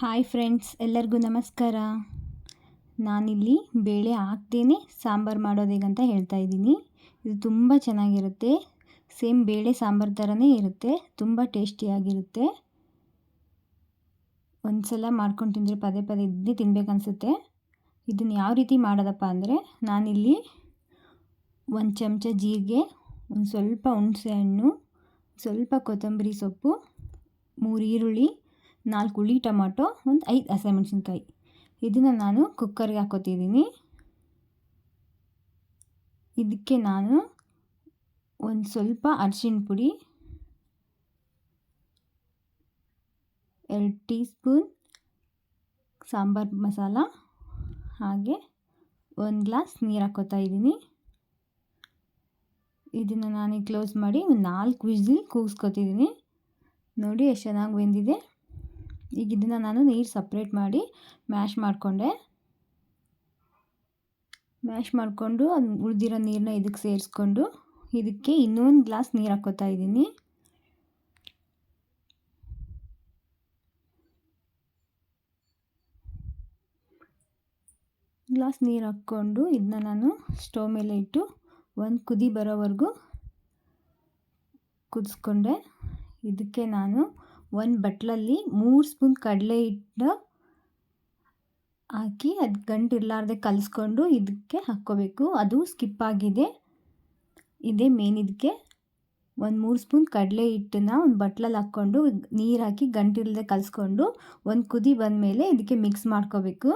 Hi friends, ಎಲ್ಲರಿಗೂ ನಮಸ್ಕಾರ. ನಾನಿಲ್ಲಿ ಬೇಳೆ ಹಾಕ್ತೇನೆ, ಸಾಂಬಾರು ಮಾಡೋದೇಗಂತ ಹೇಳ್ತಾ ಇದ್ದೀನಿ. ಇದು ತುಂಬ ಚೆನ್ನಾಗಿರುತ್ತೆ. ಸೇಮ್ ಬೇಳೆ ಸಾಂಬಾರು ಥರನೇ ಇರುತ್ತೆ, ತುಂಬ ಟೇಸ್ಟಿಯಾಗಿರುತ್ತೆ ಒಂದು ಸಲ ಮಾಡ್ಕೊಂಡು ತಿಂದರೆ ಪದೇ ಪದೇ ಇದ್ದೇ ತಿನ್ಬೇಕನ್ಸುತ್ತೆ. ಇದನ್ನು ಯಾವ ರೀತಿ ಮಾಡೋದಪ್ಪ ಅಂದರೆ, ನಾನಿಲ್ಲಿ ಒಂದು ಚಮಚ ಜೀರಿಗೆ, ಒಂದು ಸ್ವಲ್ಪ ಹುಣಸೆ ಹಣ್ಣು ಸ್ವಲ್ಪ ಕೊತ್ತಂಬರಿ ಸೊಪ್ಪು, ಮೂರು ಈರುಳ್ಳಿ ನಾಲ್ಕು ಹುಳಿ ಟೊಮಾಟೊ, ಒಂದು ಐದು ಹಸಿಮೆಣ್ಸಿನ್ಕಾಯಿ. ಇದನ್ನು ನಾನು ಕುಕ್ಕರ್ಗೆ ಹಾಕೋತಿದ್ದೀನಿ. ಇದಕ್ಕೆ ನಾನು ಒಂದು ಸ್ವಲ್ಪ ಅರಿಶಿಣ ಪುಡಿ, ಎರಡು ಟೀ ಸ್ಪೂನ್ ಸಾಂಬಾರು ಮಸಾಲ, ಹಾಗೆ ಒಂದು ಗ್ಲಾಸ್ ನೀರು ಹಾಕೋತಾ ಇದ್ದೀನಿ. ಇದನ್ನು ನಾನು ಕ್ಲೋಸ್ ಮಾಡಿ ಒಂದು ನಾಲ್ಕು ವಿಸಿಲ್ ಕೂಗಿಸ್ಕೊತಿದ್ದೀನಿ. ನೋಡಿ ಎಷ್ಟು ಚೆನ್ನಾಗಿ ಬೆಂದಿದೆ. ಈಗ ಇದನ್ನು ನಾನು ನೀರು ಸಪ್ರೇಟ್ ಮಾಡಿ ಮ್ಯಾಶ್ ಮಾಡಿಕೊಂಡೆ. ಮ್ಯಾಶ್ ಮಾಡಿಕೊಂಡು ಅದು ಉಳಿದಿರೋ ನೀರನ್ನ ಇದಕ್ಕೆ ಸೇರಿಸ್ಕೊಂಡು ಇದಕ್ಕೆ ಇನ್ನೊಂದು ಗ್ಲಾಸ್ ನೀರು ಹಾಕ್ಕೋತಾ ಇದ್ದೀನಿ. ಗ್ಲಾಸ್ ನೀರು ಹಾಕ್ಕೊಂಡು ಇದನ್ನ ನಾನು ಸ್ಟವ್ ಮೇಲೆ ಇಟ್ಟು ಒಂದು ಕುದಿ ಬರೋವರೆಗೂ ಕುದಿಸ್ಕೊಂಡೆ. ಇದಕ್ಕೆ ನಾನು ಒಂದು ಬಟ್ಲಲ್ಲಿ ಮೂರು ಸ್ಪೂನ್ ಕಡಲೆ ಹಿಟ್ಟು ಹಾಕಿ ಅದು ಗಂಟು ಇರಲಾರ್ದೆ ಕಲಿಸ್ಕೊಂಡು ಇದಕ್ಕೆ ಹಾಕ್ಕೋಬೇಕು. ಅದು ಸ್ಕಿಪ್ ಆಗಿದೆ. ಇದೇ ಮೇನ್ ಇದಕ್ಕೆ ಒಂದು ಮೂರು ಸ್ಪೂನ್ ಕಡಲೆ ಹಿಟ್ಟನ್ನ ಒಂದು ಬಟ್ಲಲ್ಲಿ ಹಾಕ್ಕೊಂಡು ನೀರು ಹಾಕಿ ಗಂಟಿಲ್ಲದೆ ಕಲಿಸ್ಕೊಂಡು ಒಂದು ಕುದಿ ಬಂದ ಮೇಲೆ ಇದಕ್ಕೆ ಮಿಕ್ಸ್ ಮಾಡ್ಕೋಬೇಕು.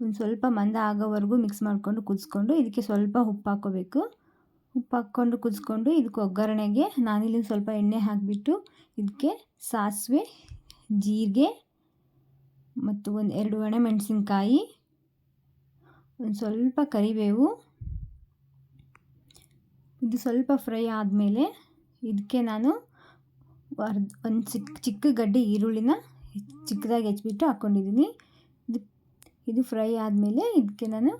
ಒಂದು ಸ್ವಲ್ಪ ಮಂದ ಆಗೋವರೆಗೂ ಮಿಕ್ಸ್ ಮಾಡಿಕೊಂಡು ಕುದಿಸ್ಕೊಂಡು ಇದಕ್ಕೆ ಸ್ವಲ್ಪ ಉಪ್ಪು ಹಾಕ್ಕೋಬೇಕು. ಉಪ್ಪು ಹಾಕ್ಕೊಂಡು ಕುದಿಸ್ಕೊಂಡು ಇದಕ್ಕೆ ಒಗ್ಗರಣೆಗೆ ನಾನಿಲ್ಲಿ ಸ್ವಲ್ಪ ಎಣ್ಣೆ ಹಾಕಿಬಿಟ್ಟು ಇದಕ್ಕೆ ಸಾಸಿವೆ, ಜೀರಿಗೆ ಮತ್ತು ಒಂದು ಎರಡು ಒಣ ಮೆಣಸಿನ್ಕಾಯಿ ಒಂದು ಸ್ವಲ್ಪ ಕರಿಬೇವು. ಇದು ಸ್ವಲ್ಪ ಫ್ರೈ ಆದಮೇಲೆ ಇದಕ್ಕೆ ನಾನು ಅರ್ಧ, ಒಂದು ಚಿಕ್ಕ ಚಿಕ್ಕ ಗಡ್ಡೆ ಈರುಳ್ಳಿನ ಚಿಕ್ಕದಾಗಿ ಹೆಚ್ಚಿಬಿಟ್ಟು ಹಾಕ್ಕೊಂಡಿದ್ದೀನಿ. ಇದು ಇದು ಫ್ರೈ ಆದಮೇಲೆ ಇದಕ್ಕೆ ನಾನು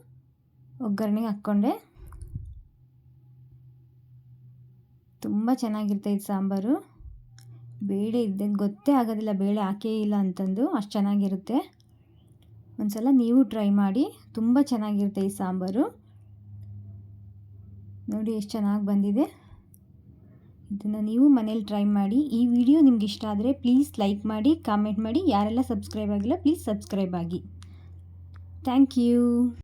ಒಗ್ಗರಣೆಗೆ ಹಾಕ್ಕೊಂಡೆ. ತುಂಬ ಚೆನ್ನಾಗಿರುತ್ತೆ ಸಾಂಬಾರು. ಬೇಳೆ ಇದ್ದೆ ಗೊತ್ತೇ ಆಗೋದಿಲ್ಲ, ಬೇಳೆ ಹಾಕೇ ಇಲ್ಲ ಅಂತಂದು ಅಷ್ಟು ಚೆನ್ನಾಗಿರುತ್ತೆ. ಒಂದು ಸಲ ನೀವು ಟ್ರೈ ಮಾಡಿ, ತುಂಬ ಚೆನ್ನಾಗಿರುತ್ತೆ ಈ ಸಾಂಬಾರು. ನೋಡಿ ಎಷ್ಟು ಚೆನ್ನಾಗಿ ಬಂದಿದೆ. ಇದನ್ನು ನೀವು ಮನೇಲಿ ಟ್ರೈ ಮಾಡಿ. ಈ ವಿಡಿಯೋ ನಿಮ್ಗೆ ಇಷ್ಟ ಆದರೆ ಪ್ಲೀಸ್ ಲೈಕ್ ಮಾಡಿ, ಕಾಮೆಂಟ್ ಮಾಡಿ. ಯಾರೆಲ್ಲ ಸಬ್ಸ್ಕ್ರೈಬ್ ಆಗಿಲ್ಲ, ಪ್ಲೀಸ್ ಸಬ್ಸ್ಕ್ರೈಬ್ ಆಗಿ. Thank you.